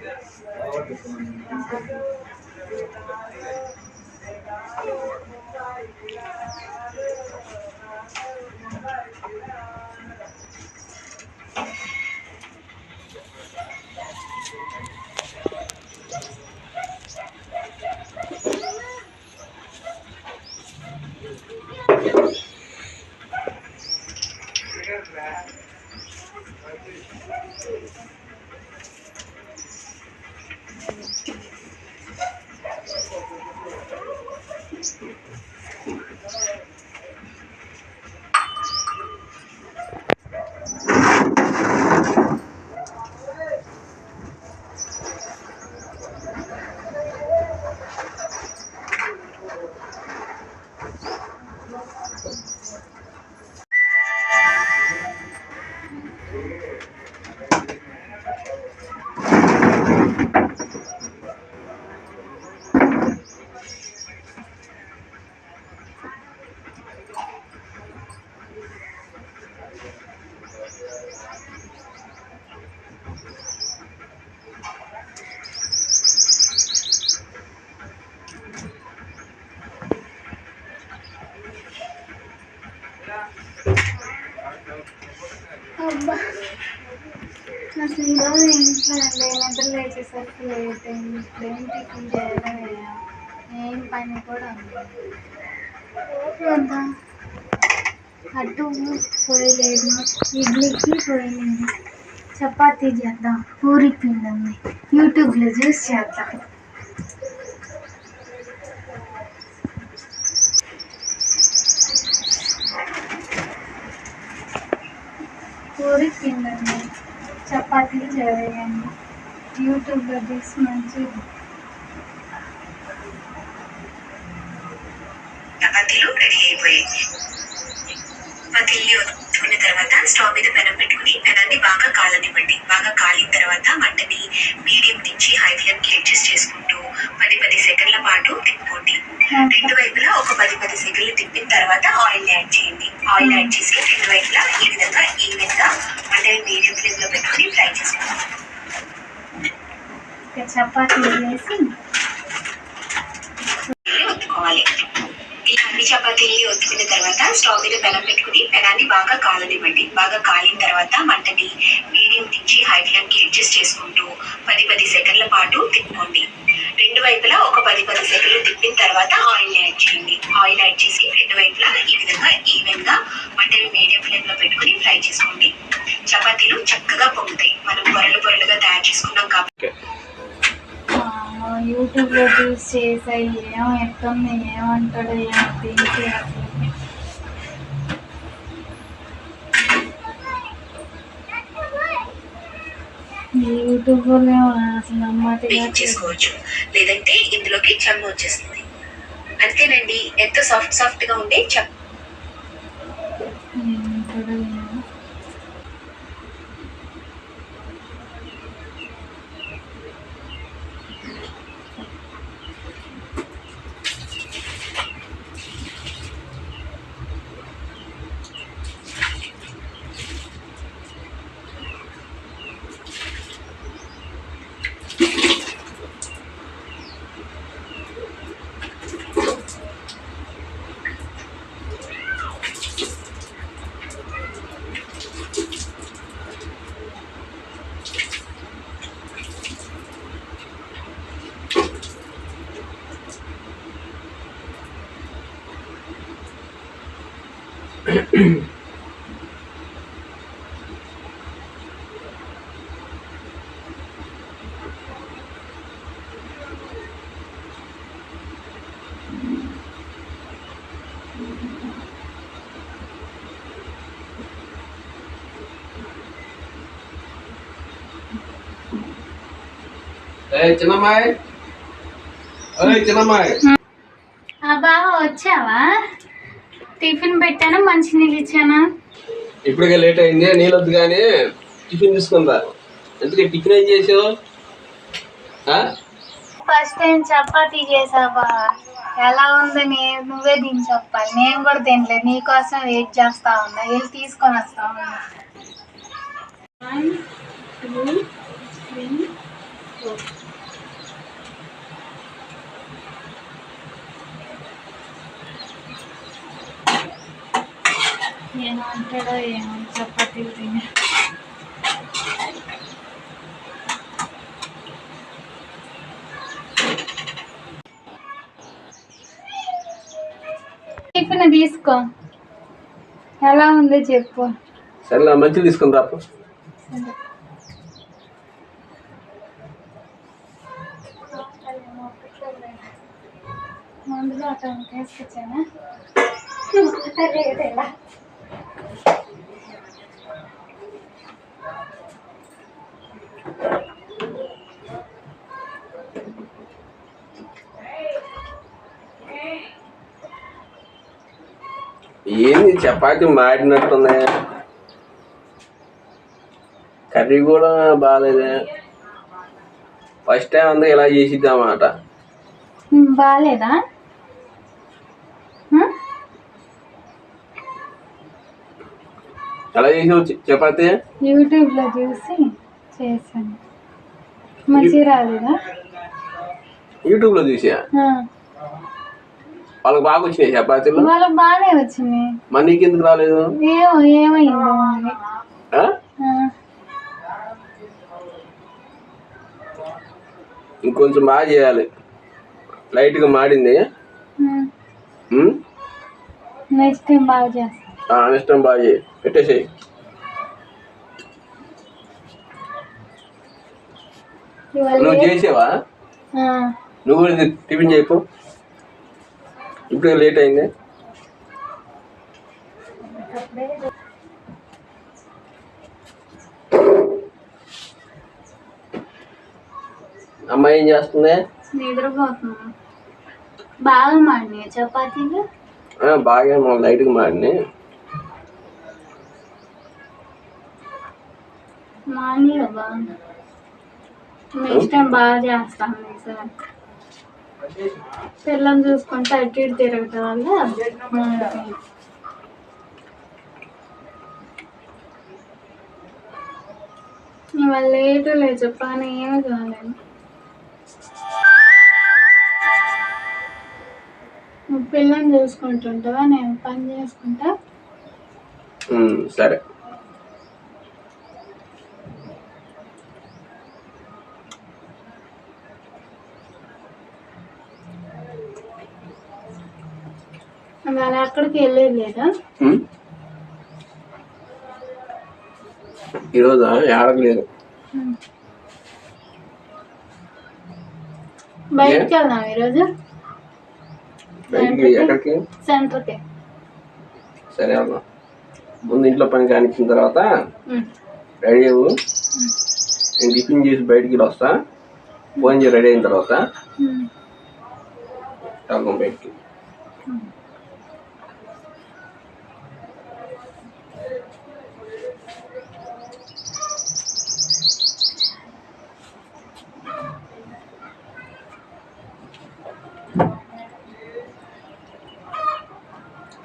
Thank you. అసలు ఈరోజు ఇంట్లో నిద్ర లేచేసరికి లేట్ అయింది. ఇప్పుడు ఏం టిఫిన్ చేయడం ఏం పని కూడా ఉంది అటు పోయలేదు ఇడ్లీకి పోయలేదు చపాతీ చేద్దాం. పూరి పిండి ఉంది యూట్యూబ్లో చూసి చేద్దాం. పూరి పిండి చపాతీలు చేయండి. యూట్యూబ్లో చూసి మంచి చపాతీలు రెడీ అయిపోయాయి. పతిల్లి ఒత్తుకున్న తర్వాత స్టవ్ మీద పెనం పెట్టుకుని పెనాన్ని బాగా కాలనివ్వండి బాగా కాలిన తర్వాత మంటని మీడియం నుంచి హై ఫ్లేమ్కి అడ్జస్ట్ చేసుకుంటూ పది పది సెకండ్ల పాటు తిప్పుకోండి. రెండు వైపులా ఒక పది పది సెకండ్లు తిప్పిన తర్వాత ఆయిల్ యాడ్ చేయండి. ఆయిల్ యాడ్ చేసి రెండు వైపులా ఈ విధంగా చపాతీలు వేసి ఒత్తుకోవాలి ఇలా అన్ని చపాతీల్ని ఒత్తుకున్న తర్వాత స్టవ్ మీద పెనం పెట్టుకుని పెనాన్ని బాగా కాలనివ్వండి. బాగా కాలిన తర్వాత మంటని మీడియం నుంచి హై ఫ్లేమ్కి అడ్జస్ట్ చేసుకుంటూ పది పది సెకండ్ల పాటు తిప్పుకోండి. రెండు వైపులా ఒక పది పది సెకండ్లు తిప్పిన తర్వాత ఆయిల్ యాడ్ చేయండి. ఆయిల్ యాడ్ చేసి రెండు వైపులా ఈ విధంగా ఈవెన్గా మంటని మీడియం ఫ్లేమ్లో పెట్టుకుని ఫ్రై చేసుకోండి. చపాతీలు చక్కగా పొంగుతాయి. మనం పొరలు పొరలుగా తయారు చేసుకున్న యూట్యూబ్లో చూసి చేసాయి ఏం ఎట్టుంది ఏమంటాడు ఏమో దీనికి అసలు. యూట్యూబ్లో అసలు నమ్మటిగా లేదంటే ఇందులోకి చెమ్మ వచ్చేస్తుంది. అంతేనండి ఎంత సాఫ్ట్ సాఫ్ట్గా ఉండే చెమ్మ ಚೆನ್ನಮ್ಮ ಅಯ್ಯ ಚೆನ್ನಮ್ಮ ಹಬ್ಬ ಹೊಚ್ಚವಾ టిఫిన్ పెట్టాను మంచినీళ్ళు ఇచ్చాను. ఇప్పటికే లేట్ అయింది నీళ్ళొద్దు కానీ టిఫిన్ తీసుకుందా ఎందుకు టిఫిన్ ఏం చేసావు? ఫస్ట్ టైం చపాతీ చేసావా ఎలా ఉందని నువ్వే దీన్ని చెప్పాలి. నేను కూడా తినలేదు. నీకోసం వెయిట్ చేస్తా ఉన్నా. వెళ్ళి తీసుకొని వస్తా ఉన్నా. వన్ టూ త్రీ ఏమంటాడో ఏమో చపాతీలు తిని. టిఫిన్ తీసుకో. ఎలా ఉందో చెప్పు. సరేలే మంచిది తీసుకుని రాపు మందులో అట్లా తీసుకొచ్చానా? చపాతి మాడినట్టుంది కర్రీ కూడా బాగాలేదే. ఫస్ట్ టైం అంతా ఇలా చేసిద్దామాట బాగాలేదా? ఎలా చేసావు చపాతి? యూట్యూబ్లో చూసి చేశాను. మంచిగా రాలేదా? యూట్యూబ్లో చూసా? ఆ, వాళ్ళకి బాగా వచ్చినాయి చపాతీలు వాళ్ళకి బాగానే వచ్చింది. మరి నీకు ఎందుకు రాలేదు? ఏమో ఏమైందో ఇంకొంచెం బాగా చేయాలి. లైట్గా మాడింది? నెక్స్ట్ టైం బాగా చేస్తాను ఆ, నెక్స్ట్ టైం బాగా చేయి. పెట్టేసేయి. నువ్వు చేసావా? నువ్వు టిఫిన్ చేయకు ఇప్పుడు లేట్ అయింది. అమ్మాయి ఏం చేస్తుంది? నిద్రపోతున్నాను బాగా మాడినాయి? చపాతీలు? బాగా మన లైట్గా మాడిని మామూలుగా బాగుంది నెక్స్ట్ టైం బాగా చేస్తాను సార్. పిల్లల్ని చూసుకుంటే అటు ఇటు తిరగటం వల్ల ఇవాళ లేటు లేదు చెప్పాను ఏమి కాలేదు. నువ్వు చూసుకుంటుంటావా నేను పని చేసుకుంటా? సరే. ఇవాళ అక్కడికి వెళ్ళేది లేదా? ఉమ్? ఈరోజు ఆడలేదు బయటికి వెళ్దాం ఈరోజు? బయటికి ఎక్కడికి? సెంటర్కి. సరే అమ్మా. ముందు ఇంట్లో పని కానిచ్చిన తర్వాత. రెడీ అవ్వు. నేను టిఫిన్ చేసి బయటికి వస్తా ఫోన్ చేసి రెడీ అయిన తర్వాత బయటికి.